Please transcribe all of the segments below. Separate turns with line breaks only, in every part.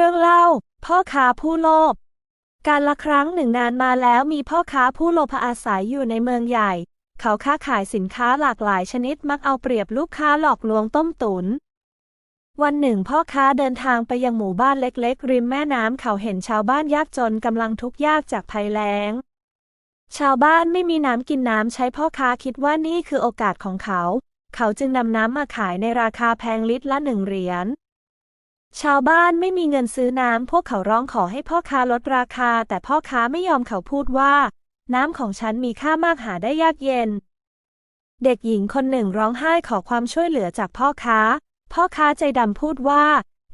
รื่องเล่า พ่อค้าผู้โลภ การละครั้งหนึ่งนานมาแล้วมีพ่อค้าผู้โลภอาศัยอยู่ในเมืองใหญ่ เขาค้าขายสินค้าหลากหลายชนิดมักเอาเปรียบลูกค้าหลอกลวงต้มตุน วันหนึ่งพ่อค้าเดินทางไปยังหมู่บ้านเล็กๆ ริมแม่น้ำเขาเห็นชาวบ้านยากจนกำลังทุกข์ยากจากภัยแล้ง ชาวบ้านไม่มีน้ำกินน้ำใช้พ่อค้าคิดว่านี่คือโอกาสของเขา เขาจึงนำน้ำมาขายในราคาแพงลิตรละหนึ่งเหรียญ ชาวบ้านไม่มีเงินซื้อน้ำ พวกเขาร้องขอให้พ่อค้าลดราคา แต่พ่อค้าไม่ยอมเขาพูดว่า น้ำของฉันมีค่ามากหาได้ยากเย็น เด็กหญิงคนหนึ่งร้องไห้ขอความช่วยเหลือจากพ่อค้า พ่อค้าใจดำพูดว่า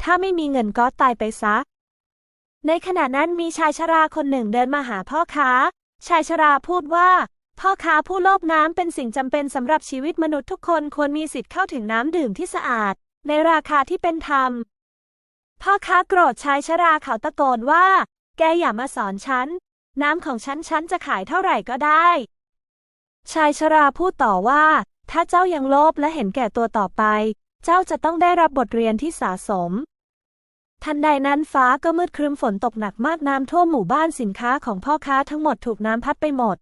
ถ้าไม่มีเงินก็ตายไปซะ ในขณะนั้นมีชายชราคนหนึ่งเดินมาหาพ่อค้า ชายชราพูดว่า พ่อค้าผู้โลภน้ำเป็นสิ่งจำเป็นสำหรับชีวิตมนุษย์ทุกคนควรมีสิทธิ์เข้าถึงน้ำดื่มที่สะอาด ในราคาที่เป็นธรรม พ่อค้าโกรธชายชราเขาตะโกนว่า แกอย่ามาสอนฉัน น้ำของฉันฉันจะขายเท่าไหร่ก็ได้ ชายชราพูดต่อว่า ถ้าเจ้ายังโลภและเห็นแก่ตัวต่อไป เจ้าจะต้องได้รับบทเรียนที่สะสม ทันใดนั้นฟ้าก็มืดครึ้มฝนตกหนักมากน้ำท่วมหมู่บ้านสินค้าของพ่อค้าทั้งหมดถูกน้ำพัดไปหมด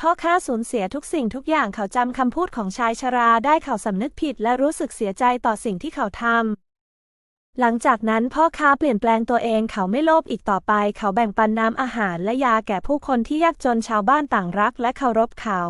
พ่อค้าสูญเสียทุกสิ่งทุกอย่างเขาจำคำพูดของชายชราได้เขาสำนึกผิดและรู้สึกเสียใจต่อสิ่งที่เขาทำ หลังจากนั้นพ่อค้าเปลี่ยนแปลงตัวเองเขาไม่โลภอีกต่อไป เขาแบ่งปันน้ำอาหารและยาแก่ผู้คนที่ยากจนชาวบ้านต่างรักและเคารพเขา